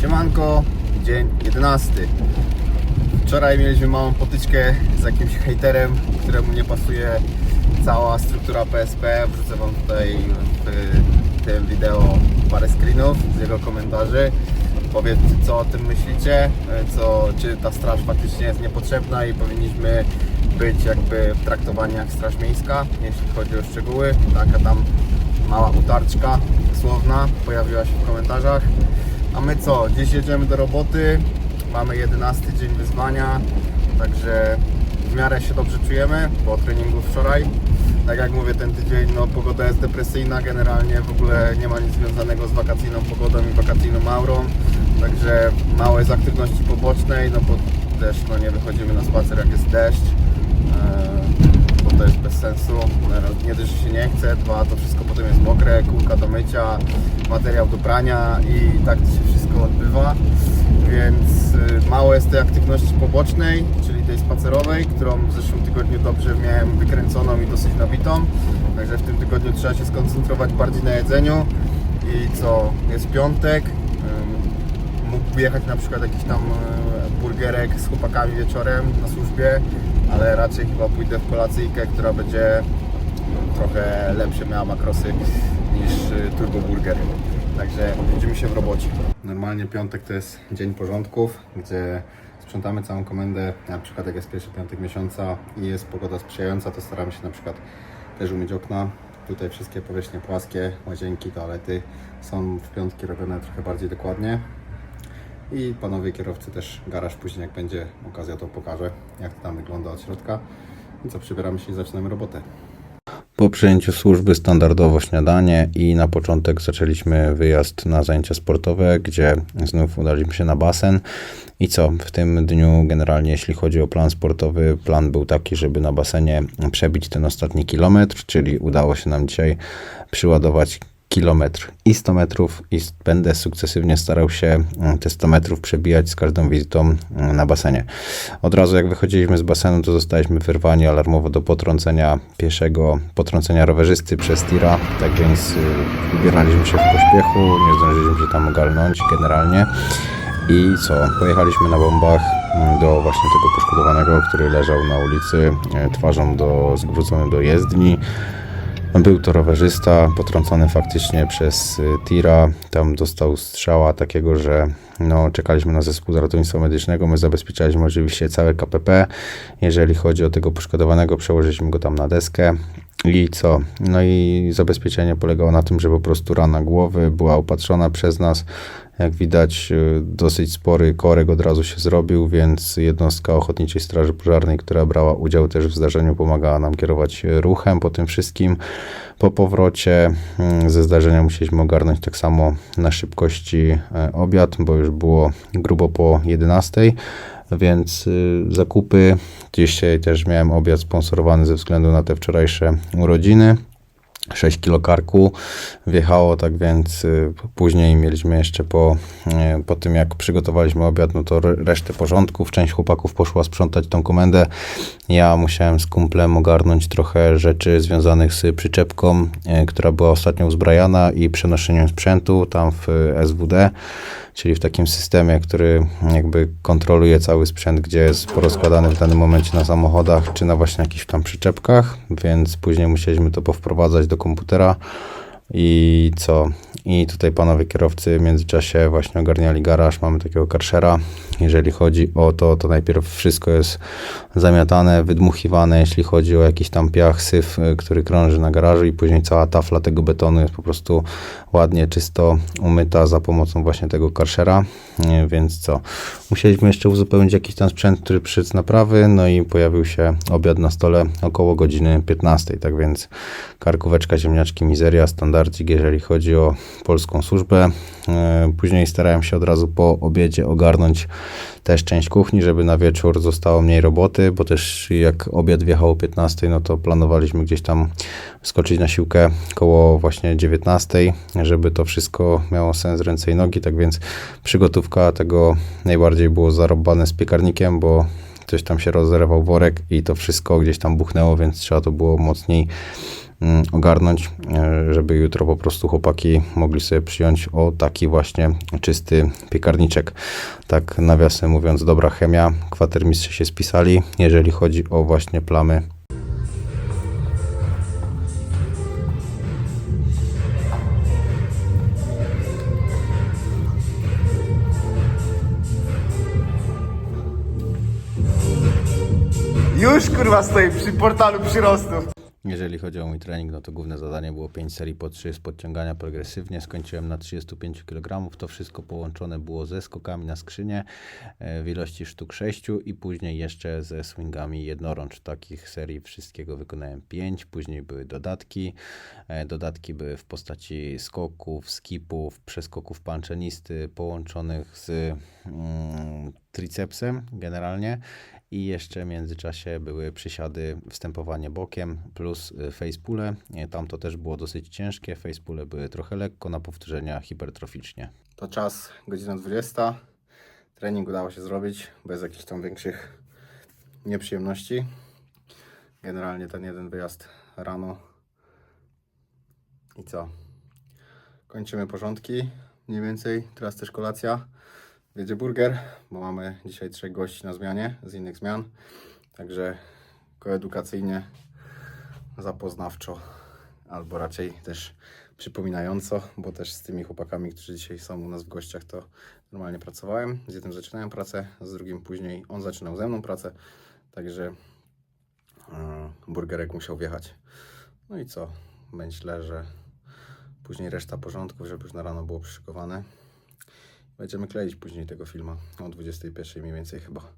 Siemanko, dzień 11. Wczoraj mieliśmy małą potyczkę z jakimś hejterem, któremu nie pasuje cała struktura PSP. Wrzucę Wam tutaj w tym wideo parę screenów z jego komentarzy. Powiedzcie co o tym myślicie, co, czy ta straż faktycznie jest niepotrzebna i powinniśmy być jakby traktowani jak straż miejska, jeśli chodzi o szczegóły. Taka tam mała utarczka słowna pojawiła się w komentarzach. A my co? Dziś jedziemy do roboty. Mamy 11 dzień wyzwania, także w miarę się dobrze czujemy po treningu wczoraj. Tak jak mówię, ten tydzień no, pogoda jest depresyjna, generalnie w ogóle nie ma nic związanego z wakacyjną pogodą i wakacyjną aurą. Także mało jest aktywności pobocznej, no bo też no, nie wychodzimy na spacer jak jest deszcz. To jest bez sensu. Nie dość, że się nie chce, dwa, to wszystko potem jest mokre, kółka do mycia, materiał do prania i tak to się wszystko odbywa. Więc y, mało jest tej aktywności pobocznej, czyli tej spacerowej, którą w zeszłym tygodniu dobrze miałem wykręconą i dosyć nabitą. Także w tym tygodniu trzeba się skoncentrować bardziej na jedzeniu. I co, jest piątek, ym, mógłby jechać na przykład jakiś tam e, burgerek z chłopakami wieczorem na służbie, ale raczej chyba pójdę w kolacyjkę, która będzie trochę lepsze miała makrosy niż y, turbo burger. Także widzimy się w robocie. Normalnie piątek to jest dzień porządków, gdzie sprzątamy całą komendę. Na przykład jak jest pierwszy piątek miesiąca i jest pogoda sprzyjająca, to staramy się na przykład też umyć okna. Tutaj wszystkie powierzchnie płaskie, łazienki, toalety są w piątki robione trochę bardziej dokładnie. I panowie kierowcy też garaż później jak będzie okazja to pokażę jak to tam wygląda od środka. I co, przybieramy się i zaczynamy robotę. Po przyjęciu służby standardowo śniadanie i na początek zaczęliśmy wyjazd na zajęcia sportowe, gdzie znów udaliśmy się na basen. I co, w tym dniu generalnie jeśli chodzi o plan sportowy, plan był taki, żeby na basenie przebić ten ostatni kilometr, czyli udało się nam dzisiaj przyładować kilometr i 100 metrów i będę sukcesywnie starał się mm, te 100 metrów przebijać z każdą wizytą mm, na basenie. Od razu jak wychodziliśmy z basenu, to zostaliśmy wyrwani alarmowo do potrącenia pieszego, potrącenia rowerzysty przez tira, tak więc y, ubieraliśmy się w pośpiechu, nie zdążyliśmy się tam ogarnąć generalnie. I co? Pojechaliśmy na bombach mm, do właśnie tego poszkodowanego, który leżał na ulicy, e, twarzą do, zwrócony do jezdni. Był to rowerzysta, potrącony faktycznie przez y, tira. Tam dostał strzała takiego, że no, czekaliśmy na zespół ratownictwa medycznego. My zabezpieczaliśmy oczywiście całe KPP. Jeżeli chodzi o tego poszkodowanego, przełożyliśmy go tam na deskę. I co? No i zabezpieczenie polegało na tym, że po prostu rana głowy była opatrzona przez nas. Jak widać, y, dosyć spory korek od razu się zrobił, więc jednostka Ochotniczej Straży Pożarnej, która brała udział też w zdarzeniu, pomagała nam kierować ruchem po tym wszystkim. Po powrocie mm, ze zdarzenia musieliśmy ogarnąć tak samo na szybkości e, obiad, bo już było grubo po 11 więc y, zakupy. Dzisiaj też miałem obiad sponsorowany ze względu na te wczorajsze urodziny. 6 kilo karku wjechało, tak więc y, później mieliśmy jeszcze po, y, po tym jak przygotowaliśmy obiad, no to re- resztę porządków. Część chłopaków poszła sprzątać tą komendę. Ja musiałem z kumplem ogarnąć trochę rzeczy związanych z przyczepką, która była ostatnio uzbrajana i przenoszeniem sprzętu tam w SWD, czyli w takim systemie, który jakby kontroluje cały sprzęt, gdzie jest porozkładany w danym momencie na samochodach, czy na właśnie jakichś tam przyczepkach, więc później musieliśmy to powprowadzać do komputera. I co? I tutaj panowie kierowcy w międzyczasie właśnie ogarniali garaż. Mamy takiego karszera. Jeżeli chodzi o to, to najpierw wszystko jest zamiatane, wydmuchiwane, jeśli chodzi o jakiś tam piach, syf, y, który krąży na garażu i później cała tafla tego betonu jest po prostu ładnie, czysto umyta za pomocą właśnie tego karszera. Więc co? Musieliśmy jeszcze uzupełnić jakiś tam sprzęt, który przyszedł z naprawy, no i pojawił się obiad na stole około godziny 15. Tak więc karkóweczka, ziemniaczki, mizeria, standardzik, jeżeli chodzi o polską służbę. E, Później starałem się od razu po obiedzie ogarnąć też część kuchni, żeby na wieczór zostało mniej roboty, bo też jak obiad wjechał o 15, no to planowaliśmy gdzieś tam skoczyć na siłkę koło właśnie 19, żeby to wszystko miało sens ręce i nogi, tak więc przygotówka tego najbardziej było zarobane z piekarnikiem, bo coś tam się rozerwał worek i to wszystko gdzieś tam buchnęło, więc trzeba to było mocniej mm, ogarnąć, e, żeby jutro po prostu chłopaki mogli sobie przyjąć o taki właśnie czysty piekarniczek. Tak nawiasem mówiąc, dobra chemia, kwatermistrze się spisali, jeżeli chodzi o właśnie plamy Już kurwa stoi przy portalu przyrostów. Jeżeli chodzi o mój trening, no to główne zadanie było 5 serii po 3 z podciągania progresywnie. Skończyłem na 35 kg. To wszystko połączone było ze skokami na skrzynię e, w ilości sztuk 6 i później jeszcze ze swingami jednorącz. Takich serii wszystkiego wykonałem 5. Później były dodatki. E, Dodatki były w postaci skoków, skipów, przeskoków panchenisty połączonych z mm, tricepsem generalnie i jeszcze w międzyczasie były przysiady, wstępowanie bokiem plus y, facepule. Tam to też było dosyć ciężkie. Facepule były trochę lekko, na powtórzenia hipertroficznie. To czas, godzina 20. Trening udało się zrobić bez jakichś tam większych nieprzyjemności. Generalnie ten jeden wyjazd rano. I co? Kończymy porządki mniej więcej. Teraz też kolacja. Wiedzie burger, bo mamy dzisiaj trzech gości na zmianie z innych zmian. Także koedukacyjnie, zapoznawczo, albo raczej też przypominająco, bo też z tymi chłopakami, którzy dzisiaj są u nas w gościach, to normalnie pracowałem. Z jednym zaczynałem pracę, z drugim później on zaczynał ze mną pracę, także e, burgerek musiał wjechać. No i co? Myślę, że później reszta porządków, żeby już na rano było przyszykowane. Będziemy kleić później tego filma o 21 mniej więcej chyba.